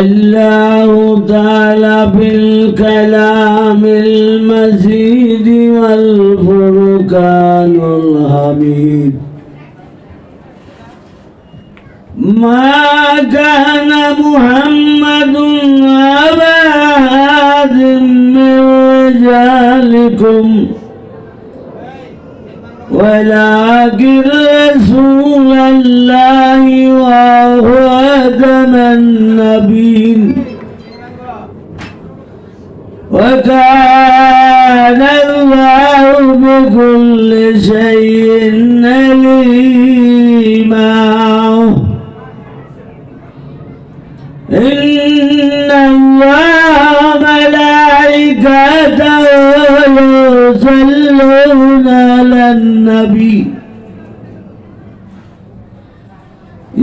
الله تعالى بالكلام المزيد والفرقان الحميد. ما كان محمد أبا أحد من رجالكم ولكن رسول الله وخاتم النبيين وكان الله بكل شيء عليما.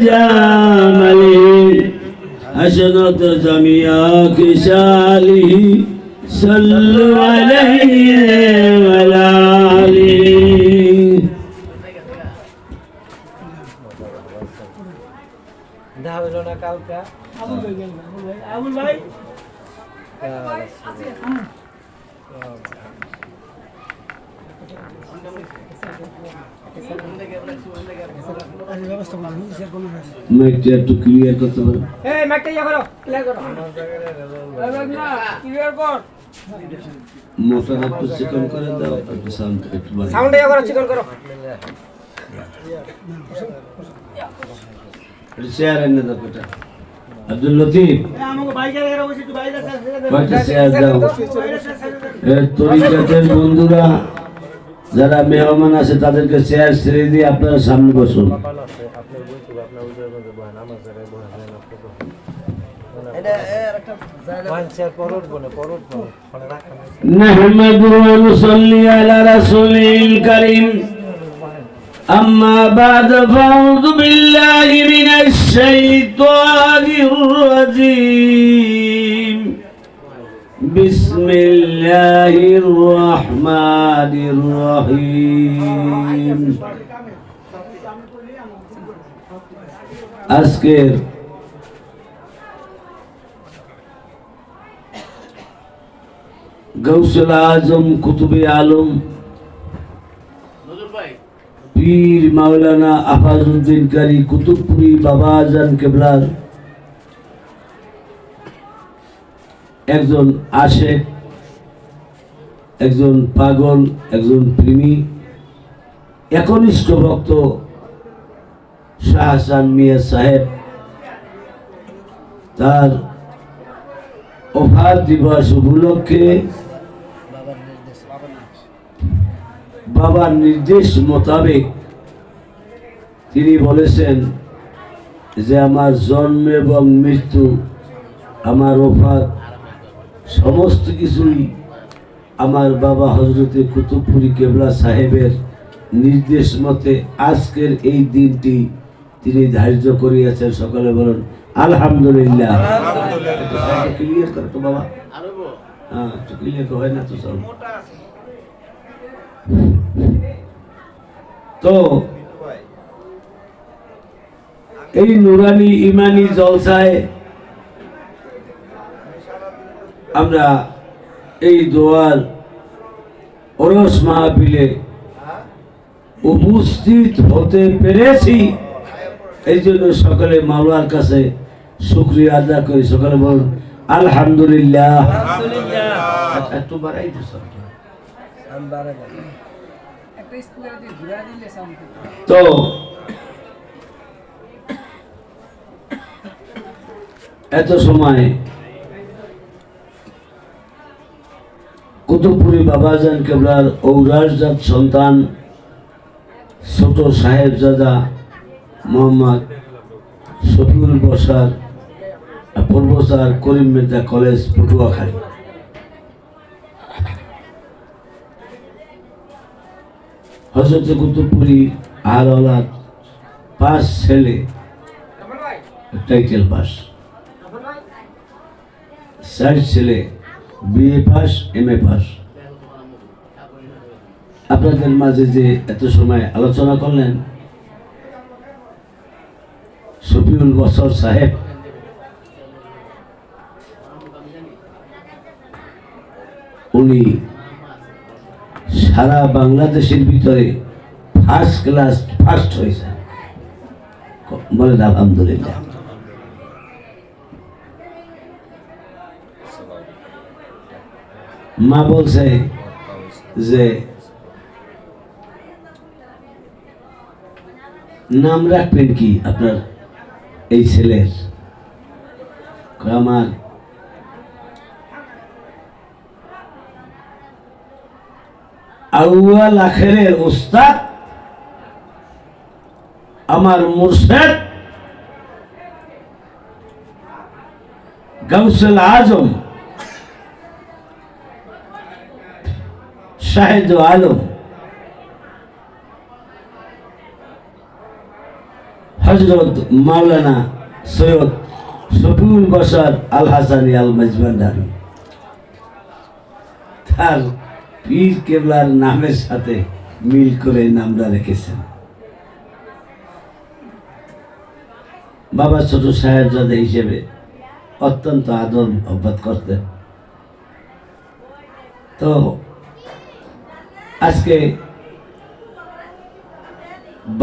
بجمله حسنت جميع كساله صلوا عليه وعلى آله দেখা হইল না কালকা আবুল ভাই মাইকটা একটু ক্লিয়ার করতে পারো? এই মাইকটা ইয়া করো ক্লিয়ার করো। এই মাইক না ক্লিয়ার কর। মোটর একটু চিকন করে দাও একটু সাউন্ড একটু বাড়িয়ে সাউন্ড ইয়া করো চিকন করো। একটু এনে দাও এটা আব্দুল লতিফ। কয়েকটা চেয়ার দাও তরিকাতের বন্ধুরা যারা মেহমান আছে তাদেরকে চেয়ার ছেড়ে দিয়ে আপনারা সামনে বসুন কপাল আছে আপনার বইতে আপনার উজের মধ্যে বহেন আমার জায়গায় বহেন যেন কত এটা এর একটা জায়গা মানুষের পরট বনে পরট বনে ফোনে রাখেন نحمد ونصلي على رسوله الكريم أما بعد فأعوذ بالله من الشيطان الرجيم بسم الله الرحمن الرحيم আজকের গৌসুল আজম কুতুবে আলম পীর মাওলানা আফাজউদ্দিন কারি কুতুবপুরি বাবা আজান কেবলার একজন আশেক একজন পাগল, একজন প্রেমী, একনিষ্ঠ ভক্ত শাহ হাসান মিয়া সাহেব। তার অফার দিবস উপলক্ষে বাবার নির্দেশ মোতাবেক তিনি বলেছেন যে, আমার জন্ম এবং মৃত্যু, আমার ওফাত সমস্ত কিছুই আমার বাবা হজরতে কুতুবপুরি কেবলা সাহেবের নির্দেশ মতে আজকের এই দিনটি তিনি ধার্য করিয়াছেন। সকালে বলুন আলহামদুলিল্লাহ। ক্লিয়ার করো তো বাবা। হ্যাঁ ক্লিয়ার হয় না তো সব। তো এই নুরানি ইমানি জলসায় আমরা এই দোয়ার ওরস মাহফিলে উপস্থিত হতে পেরেছি। এই জন্য সকালে মাওলার কাছে শুক্রিয়া আদা করি। সকালে বলুন আলহামদুলিল্লাহ। আচ্ছা, তো এত আমি বারে একটা স্পিকার দিয়ে ঘুরা দিলে সাউন্ড তো এত সময় কুতুবপুরি বাবাজান কেবলার ঔরাসজাত সন্তান, ছোট সাহেবজাদা মোহাম্মদ শফিউল বসার প্রফেসর করিম মেদা কলেজ, পটুয়াখালী। হজরত কুতুবপুরি আর ওলাদ পাঁচ ছেলে টাইটেল পাস। চার ছেলে, B A pass M A pass. আপনাদের মাঝে যে এত সময় আলোচনা করলেন, শফিউল বসর সাহেব, উনি সারা বাংলাদেশের ভিতরে ফার্স্ট ক্লাস ফার্স্ট হয়েছে বলেন, আলহামদুলিল্লাহ। মা বলছে যে নাম রাখবেন কি? আপনার এই ছেলের। কয়, আমার আউয়াল আখেরের উস্তাদ, আমার মুর্শেদ গাউসুল আজম, শাহেদ আলম হজরত মাওলানা সৈয়দ শফিউল বসার আল হাসানি আল মজবান্ডারি তার পীর কেবলার নামের সাথে মিল করে নামটা রেখেছেন। বাবা ছোট সাহেবজাদা হিসেবে অত্যন্ত আদর অভ্যাত করতেন। তো আজকে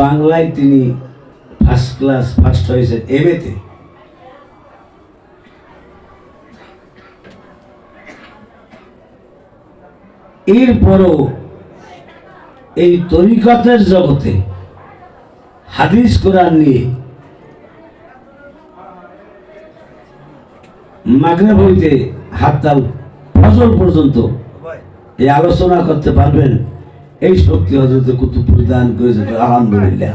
বাংলায় তিনি ফার্স্ট ক্লাস, ফার্স্ট হয়েছেন এমএতে এরপরও এই তরিকতের জগতে হাদিস কোরআন নিয়ে মাগরেব বইতে হাততাল ফজল পর্যন্ত এই আলোচনা করতে পারবেন। এই শক্তি হজরত কুতুবপুর দান করেছে, আলহামদুলিল্লাহ।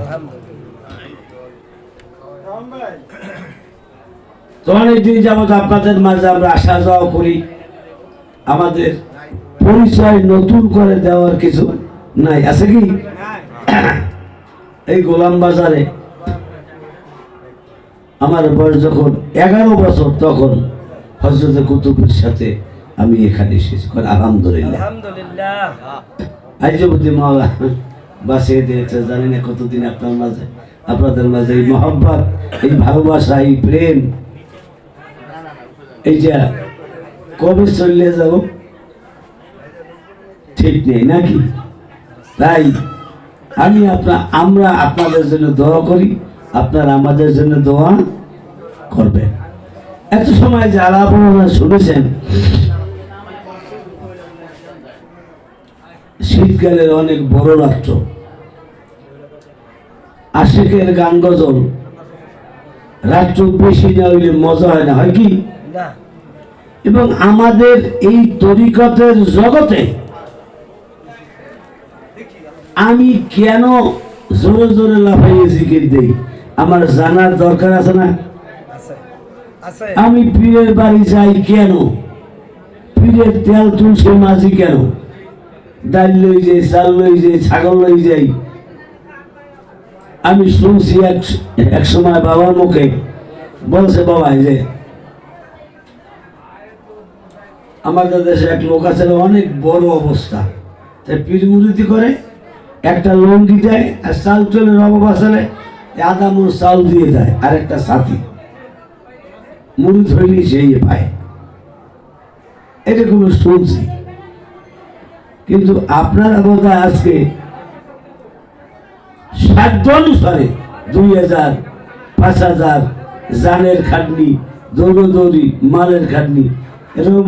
তো দিন যাবত আপনাদের মাঝে আমরা আসা যাওয়া করি। আমাদের পরিচয় নতুন করে দেওয়ার কিছু নাই। আছে কি? এই গোলাম বাজারে আমার বয়স যখন এগারো বছর তখন হজরত কুতুবের সাথে আমি এখানে এসেছি। আলহামদুলিল্লাহ। অবধি মাওলা বাসিয়ে দিয়েছে। জানি না কতদিন আপনার মাঝে আপনাদের মাঝে এই মহব্বত এই ভালোবাসা এই প্রেম এই যে, কবে চলে যাব? ঠিক নেই, নাকি? তাই আমি আপনার আমরা আপনাদের জন্য দোয়া করি, আপনারা আমাদের জন্য দোয়া করবেন। এত সময় যে আলাপ আপনারা শুনেছেন, শীতকালের অনেক বড় রাত্র। আশেকের গান গজল, রাত্র বেশি না হইলে মজা হয় না, হয় কি? এবং আমাদের এই তরিকতের জগতে আমি কেন জোরে জোরে লাফাইয়ে জিকির দেই? আমার জানার দরকার আছে না? আমি পীরের বাড়ি যাই কেন? পীরের তেল তুলছে মাঝি কেন? ডাল লই যাই চাল লই যাই ছাগল লই যাই। আমি শুনছি এক এক সময় বাবার মুখে বলছে বাবা যে আমাদের দেশে এক লোক আছে অনেক বড় অবস্থা। তাই পীর মুরিদি করে একটা লঙ্গি দেয় আর চাল চলে অভাব আসলে আধা মুড় চাল দিয়ে দেয় আর একটা সাথী। মুড়ি ধরলি সেই পায়। শুনছি। কিন্তু আপনারা বোধ আজকে সাধ্য অনুসারে দুই হাজার, পাঁচ হাজার, জানের খাটনি, দৌড়দৌড়ি, মালের খাটনি, এরকম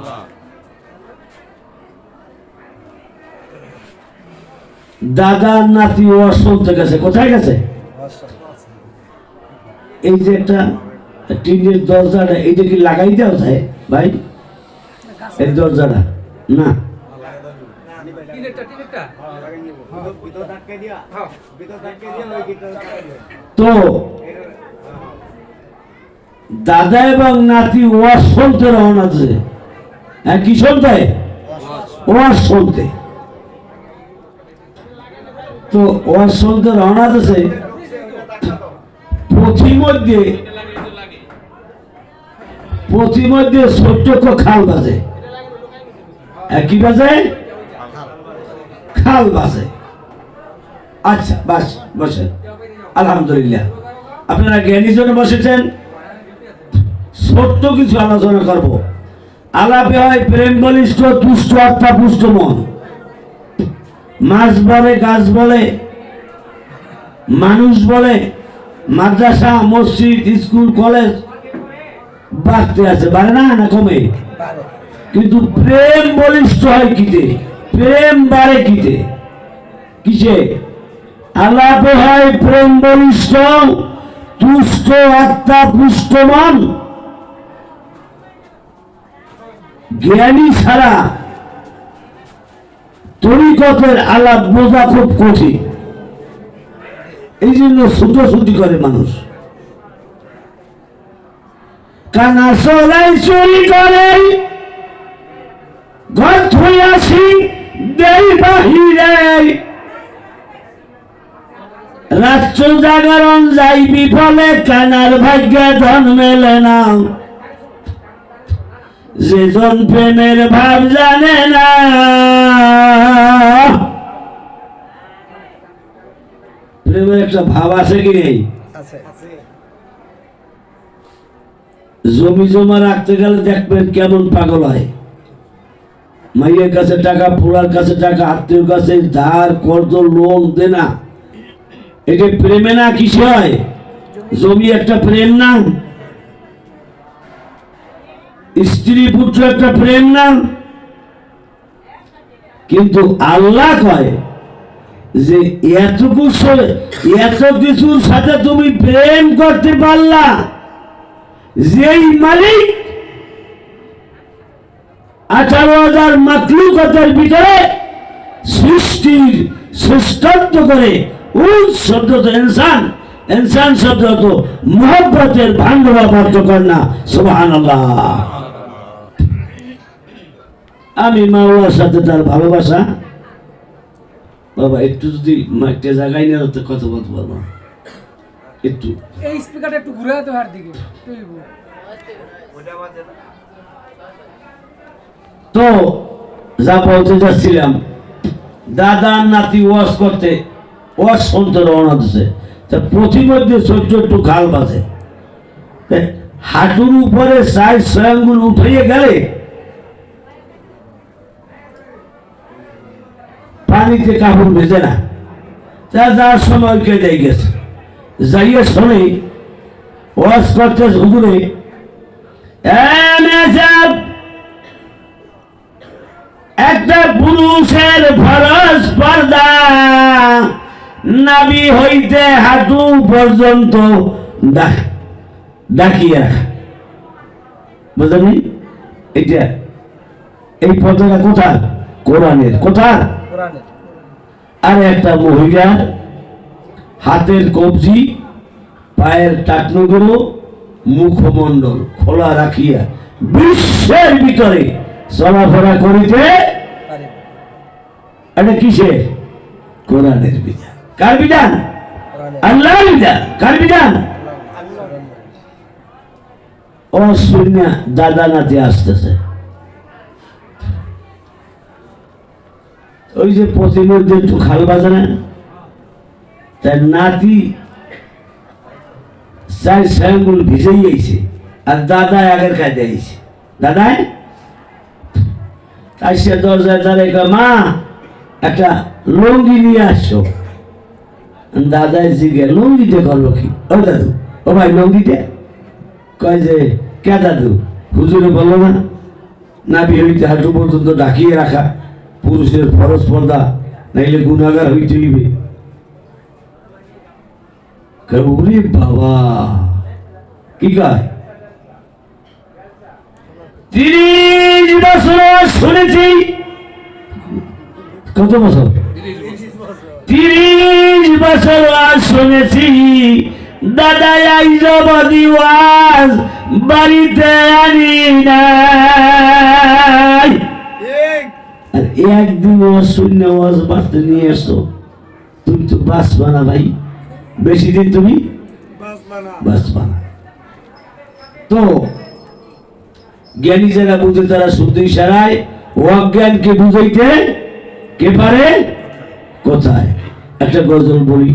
দাদার নাতি ও শুনতে গেছে, কোথায় গেছে? এই যে একটা টিনের দরজাটা, এইটা কি লাগাই দেওয়া যায় ভাই? এই দরজাটা, না। তো, দাদা এবং নাতি ওয়াজ শুনতে রওনা আছে। হ্যাঁ কি শুনতে ওয়াজ শুনতে তো ওয়াজ শুনতে রওনা দিছে পথিমধ্যে পথিমধ্যে ছোট্ট খাল বাজে। কি বাজে? খাল বাজে। আচ্ছা বাস, বসেন। আলহামদুলিল্লাহ। আপনারা জ্ঞানী জন্য বসেছেন। ছোট্ট কিছু আলোচনা করব। আলাপে হয় প্রেম বলিষ্ঠ তুষ্ট আত্মা, পুষ্ট মন। মাছ বলে গাছ বলে মানুষ বলে মাদ্রাসা মসজিদ স্কুল কলেজ বাড়তে আছে বাড়ে না না কমে? কিন্তু প্রেম বলিষ্ঠ হয় কিতে? প্রেম বাড়ে কিতে? কিসে? আলাপে হয় প্রেম বলিষ্ঠ তুষ্ট আত্মা পুষ্ট মন জ্ঞানী ছাড়া তরিকতের আলাপ বোঝা খুব কঠিন। এই জন্য ছুটোছুটি করে মানুষ। কানা সলাই চুরি করে, ঘর থইয়াছি দেই বাহিরে। রাষ্ট্র জাগরণ যাই বিফলে, কানার ভাগ্যে ধন মেলে না। যে জন প্রেমের ভাব জানে না। প্রেমের একটা ভাব আছে কি নেই? জমি জমা রাখতে গেলে দেখবেন কেমন পাগল হয়। মাইয়ের কাছে টাকা পোলার কাছে টাকা আত্মীয় কাছে ধার কর্জ লোন দেনা। এটা প্রেমে না কিসে হয়? জমি একটা প্রেম না? স্ত্রী পুত্র একটা প্রেম না? কিন্তু আল্লাহ কয় যে এতটুকু এত কিছুর সাথে তুমি প্রেম করতে পারলা, যেই মালিক আঠারো হাজার মাতলুকতার ভিতরে সৃষ্টির শ্রেষ্ঠত্ব করে উল শব্দ তো ইনসান ইনসান শব্দ তো মোহব্বতের ভাঙ্গবা বাধ্য কর না সুবহান আমি মাওলার সাথে তার ভালোবাসা। বাবা একটু যদি মাইকটা জায়গায় না তো কথা বলতে পারব না। একটু। এই স্পিকারটা একটু ঘুরে যেতে হার দিকে। তো যা বলতে যাচ্ছিলাম দাদা নাতি ওয়াশ করতে ওয়াশ শুনতে রওনা দিছে। তা প্রতিমধ্যে ছোট্ট একটু খাল বাজে। হাঁটুর উপরে সাইজ স্বয়ংগুল উঠাইয়ে গেলে পানিতে কাপড় ভেজে না, তা যার সময় কেটে গেছে? যাইয়ে শোনে ওয়াশ করতে হুজুরে একটা পুরুষের ফরজ পর্দা নাবি হইতে হাঁটু পর্যন্ত ডাক- ডাকিয়ে বুঝলি এটা, এই পর্দাটা কোথার? কোরআনের কোরআনের আর একটা মহিলার হাতের কবজি পায়ের টাকনুগুলো মুখমণ্ডল খোলা রাখিয়া বিশ্বের ভিতরে চলাফেরা করিতে এটা কিসে? কোরআনের বিধান। কার বিধান? কোরআনের। আল্লাহ বিধান। কার বিধান? ও শূন্য দাদা নাতি আসতেছে। ওই যে প্রতিমধ্যে একটু খাল বাজে না তার নাতি চার স্বয়ংগুল ভিজেই আইছে আর দাদা আগের খাইতে আইছে দাদাই? তাই সে দরজায় কয়, মা একটা লুঙ্গি নিয়ে আসছো। দাদাই জিগে লুঙ্গিতে করল কি? ও দাদু ও ভাই লুঙ্গিতে? কয় যে কে দাদু? হুজুরে বলল না নাবি হইতে হাঁটু পর্যন্ত ডাকিয়ে রাখা। পুরুষের ফরজ পর্দা, নাইলে গুণাগার হইতে হইবে বাবা, কি কয় তিরিশ বছর শুনেছি। কত বছর? তিরিশ বছর শুনেছি। দাদা আইজবাদি ওয়াজ বাড়িতে আনি নাই আর একদিন ওয়াজ শূন্য ওয়াজ বাড়তে নিয়ে এসো। তুমি তো বাস বানা ভাই। বেশি দিন তুমি বাস বানা তো জ্ঞানী যারা বুঝে তারা শুদ্ধ ইশারায় অজ্ঞানকে বুঝাইতে কে পারে? কোথায়? একটা গজল বলি।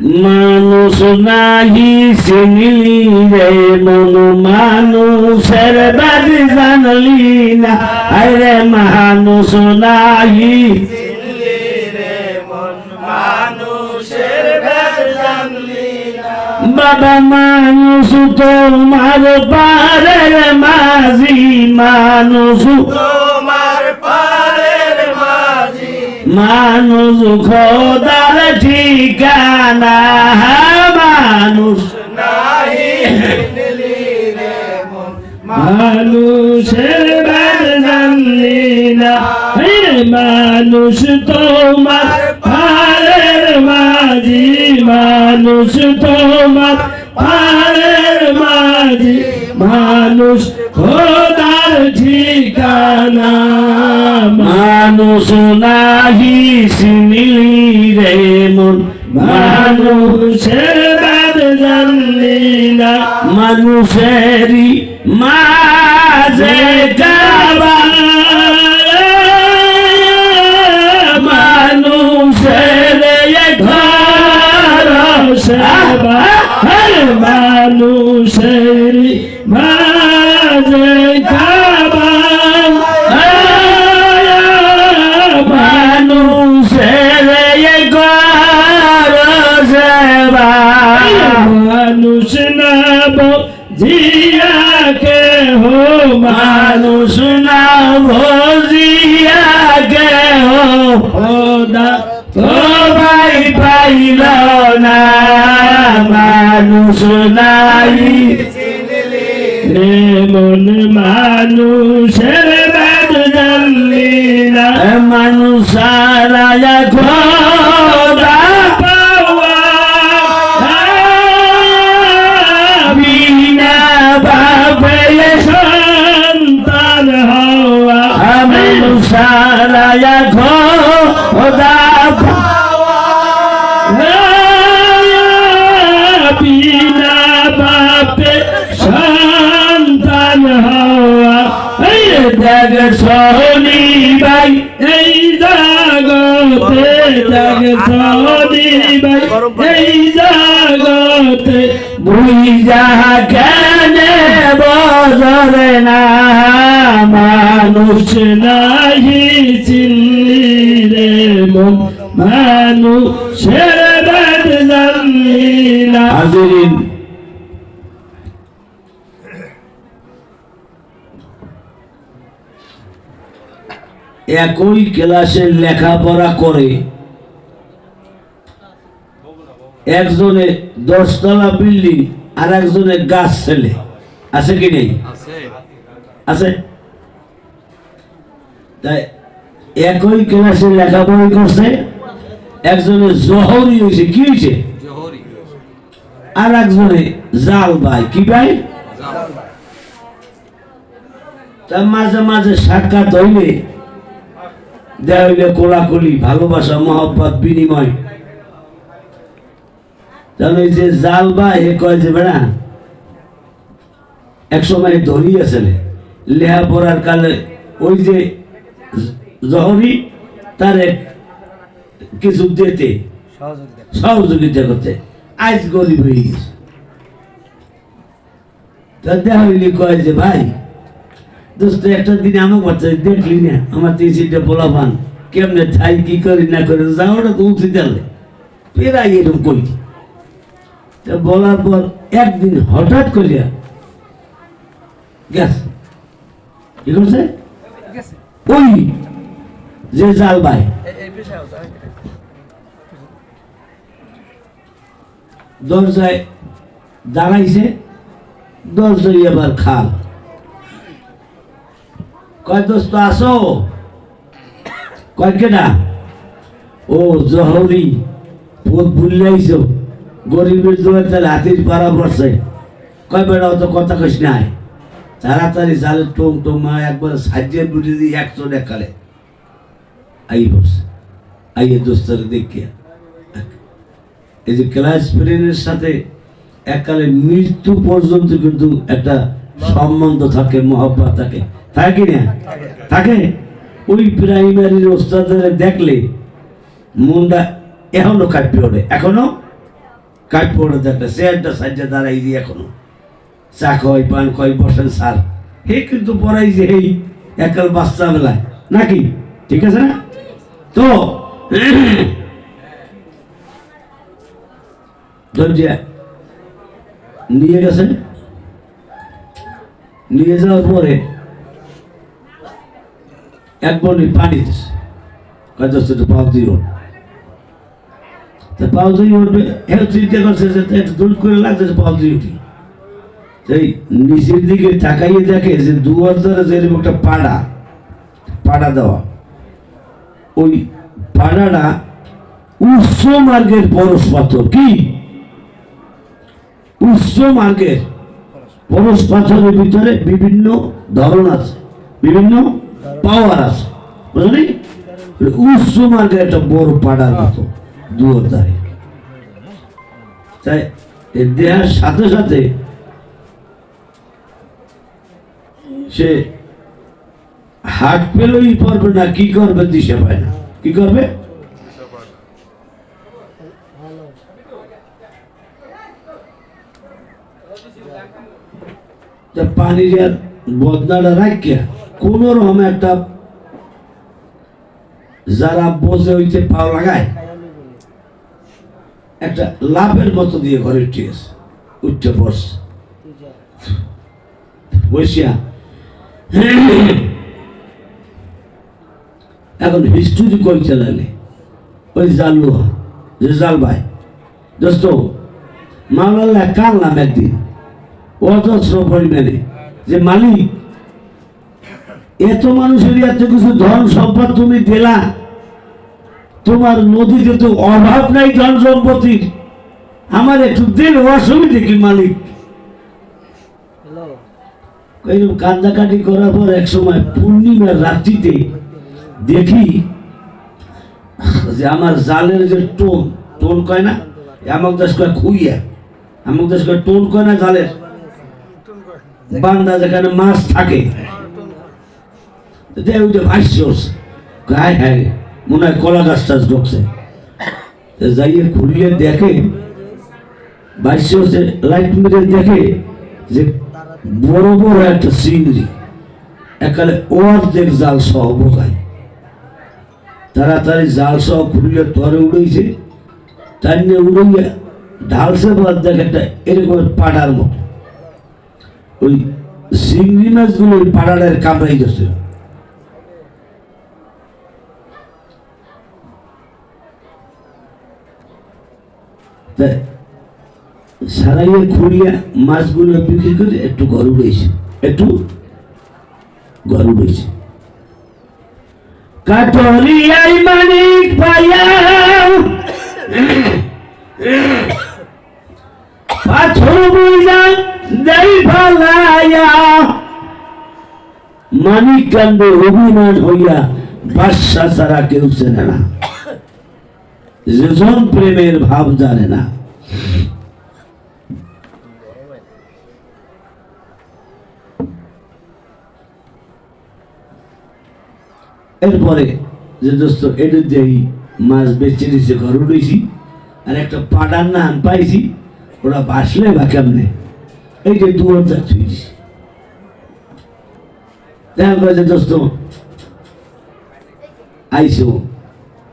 মানুষ নাহি চিনলি রে মন মানুষের বাদি জানলি না। আরে মানুষ নাহি বাবা মানুষ, তোমার পারের মাঝি মানুষ মানুষ খোদার ঠিকানা মানুষ মানুষের জানলি না মানুষ তোমার পারের মাঝি মানুষ তোমার পারের মাঝি। মানুষ খোদার ঠিকানা, মানুষ নাহি চিনিলি রে মন, মানুষের বাদ জানলি না মানুষেরই মাঝে মানুষের ঘর সেবা মানুষ মানুষ না ভজিয়া কেহ খোদা সবাই পাইল না মানুষ নাই। মন মানুষের বাদ জানলি না মানুষ সারা দেখ সহনি ভাই এই জাগতে দেখ সহনি বজরে না, মানুষ নাহি চিনলি রে মন, মানুষের বাদ একই ক্লাসে লেখাপড়া করে। একজনে দশতলা বিল্ডিং আর একজনে গাছ ছেলে আছে কি নেই? আছে। তাই একই ক্লাসে লেখাপড়া করছে একজনে জহরি হয়েছে কি হয়েছে? আর একজনে জাল ভাই কি ভাই তার মাঝে মাঝে সাক্ষাৎ হইলে দেয়া হইলে কোলাকুলি ভালোবাসা মহব্বত বিনিময়। তাহলে যে জাল বা এ কয় যে বেড়া এক সময় ধরি আছে লেহা পড়ার কালে ওই যে জহরি তারে কিছু দিতে সহযোগিতা করতে। আজ গরিব হয়ে গেছে। তা দেখা কয় যে ভাই দোস্ত একটা দিন আমার বাচ্চা দেখলি না? আমার তিন সিটে পোলা পান কেমনে থাই কি করি না করে যাওয়াটা তো উঠে গেলে। পেরাই এরকম কই? তা বলার পর একদিন হঠাৎ করিয়া গেছে। কি করছে? ওই যে জাল ভাই। দরজায় দাঁড়াইছে দরজায় এবার খাল। কয় দোস্ত আসো? কয় ও জহরি পোত ভুলিয়াইছো গরিবের দুয়ার তাহলে হাতির পাড়া পড়ছে। কয় বেড়া, অত কথা কইস নাই। তাড়াতাড়ি জালে টুম টুম একবার সাজিয়ে বুঝে দিয়ে একশো দেখালে আই বসে আইয়ে দোস্তরে দেখিয়া। এই যে ক্লাস ফ্রেন্ডের সাথে এককালে মৃত্যু পর্যন্ত কিন্তু একটা সম্বন্ধ থাকে, মহব্বত থাকে। থাকে না? থাকে? ওই প্রাইমারির ওস্তাদের দেখলে মনটা এখনও কাঁপে ওঠে। এখনও? কাঁপে ওঠে দেখলে। চেয়ারটা সাজ্জা দাঁড়াই দিয়ে এখনও। চা খয় পান খয় বসেন স্যার। হে কিন্তু পড়াই যে এই একাল বাচ্চা বেলায়। নাকি? ঠিক আছে না? তো নিয়ে গেছে? নিয়ে যাওয়ার পরে এক দিয়ে তা চিন্তা করছে যে একটু দূর করে সেই নিচের দিকে তাকাইয়ে দেখে যে একটা পাড়া পাড়া দেওয়া। ওই পাড়াটা উচ্চ মার্গের পরশ পাথর। কি? উচ্চ মার্গের পরশ পাথরের ভিতরে বিভিন্ন ধরন আছে। বিভিন্ন পাওয়ার আছে বুঝলি উচ্চ মার্গের একটা বড় পাড়ার মতো দুয়ার ধারে তাই এ দেহার সাথে সাথে সে হাট পেলেই পারবে না কি করবে দিশে পায় না কি করবে তা পানির আর বদনাটা রাখিয়া কোন রকম একটা যারা বসে হইতে পাও লাগায়, একটা লাভের মতো দিয়ে ঘরে গেছে উঠতে পড়ছে। বসিয়া এখন হিস্ট্রি কই চালালে ওই জালু যে জাল ভাই। দোস্ত মাওলাল্লাহ কানলাম একদিন? অজস্র পরিমাণে। যে মালিক এত মানুষের এত কিছু ধন সম্পদ তুমি দিলা। তোমার নদীতে তো অভাব নাই ধন সম্পত্তির। আমার একটু দিল অসুবিধে কি মালিক? এরকম কান্দাকাটি করার পর এক সময় পূর্ণিমার রাত্রিতে দেখি যে আমার জালের যে টোন টোন কয় না? আমক দাস কয় খুইয়া। আমক দাস কয় টোন কয় না জালের? বান্দা যেখানে মাছ থাকে হ্যাঁ মনে হয় কলা ঢুকছে। দেখে লাইট দেখে জাল সহ তাড়াতাড়ি জাল সহ খুলিয়ে তরে উড়েছে তার নিয়ে উড়াইয়া ঢালছে বাদ দেখে একটা এরকম পাড়ার মতো। ওই চিংড়ি মাছগুলো ওই পাড়াটার কামড়াই গেছে সারাইয়ে খুঁড়িয়া মাছগুলো বিক্রি করে একটু ঘর উড়েছে একটু ঘর উড়েছে কাটলিয়াই মানিক পাইয়া পাথর বুঝা দেই ফালাইয়া মানিক কান্দে অভিমান হইয়া বাদশা ছাড়া কেউ চেনে না। যেজন প্রেমের ভাব জানে না। এরপরে যে দোস্ত এটা দিয়েই মাছ বেচে দিছে ঘর উঠেছি আর একটা পাডার নান পাইছি, ওরা বাসলে বা কেমনে? এই যে দুয়ারটা থুইছি দেখা কয়েছে দোস্ত, আইসো।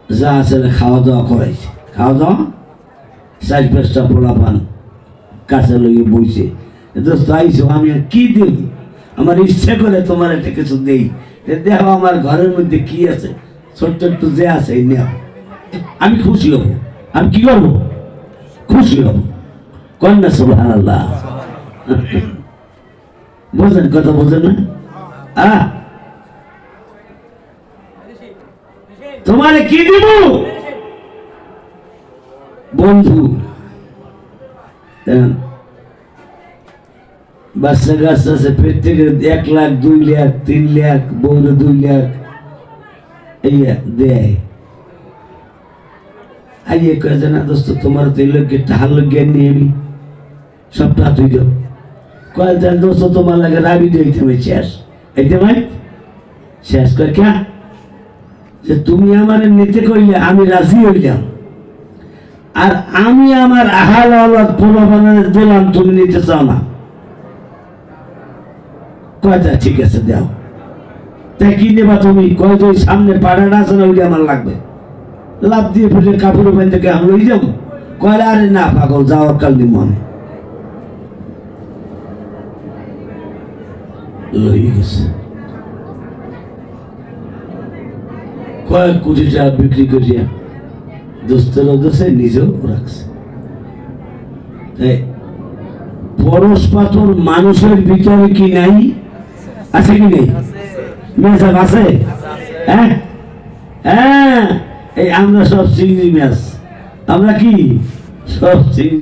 যা আছে খাওয়া দাওয়া করাইছে খাওয়া দাওয়া? চার পাঁচটা পোলা পান কাছে লইয়ে বইছে। দোস্ত আইসো আমি কি দিই আমার ইচ্ছে করে তোমার একটা কিছু দেই। দেখো আমার ঘরের মধ্যে কি আছে? ছোট্ট একটু যে আছে নেও। আমি খুশি হব। আমি কি করব? খুশি হব। কন্যা আল্লাহ বোঝেন কথা বোঝেন না? আহ! তোমারে কি দিব? বন্ধু। হ্যাঁ। বাচ্চা কাচ্চা আছে, প্রত্যেকে এক লাখ, দুই লাখ, তিন লাখ বউরে দুই লাখ। দেয়। আইয়ে কয়ে না দোস্ত, তোমার তো এই লোককে টাহার লোক জ্ঞান নিয়ে আমি সবটা তুই দাও। কয়ে যে, দোস্ত, তোমার লাগে রাবি দিতে হবে শেষ। এইতে ভাই শেষ। কয়, কে? যে তুমি আমার নিতে কইলে আমি রাজি হইলাম। আর আমি আমার আহাল আলাদ প্রলোভনের দিলাম তুমি নিতে চাও না। কয়টা ঠিক আছে তাই কি নেবা তুমি? কয় যে সামনে পাড়াটা আছে না ওইটা আমার লাগবে। লাভ দিয়ে ফেলে কাপড় ওখান থেকে আমি লই যাব। কয়লা, আরে না, পাগল, যাওয়ার কাল দিব আমি। লই গেছে। কয়েক কোটি টাকা বিক্রি করিয়া দোস্তেরও দোষে নিজেও রাখছে। পরশ পাথর মানুষের ভিতরে কি নাই? আছে কি নেই? মেজাব আছে? হ্যাঁ? হ্যাঁ? এই আমরা সব চিংড়ি মাছ। আমরা কি? সব চিংড়ি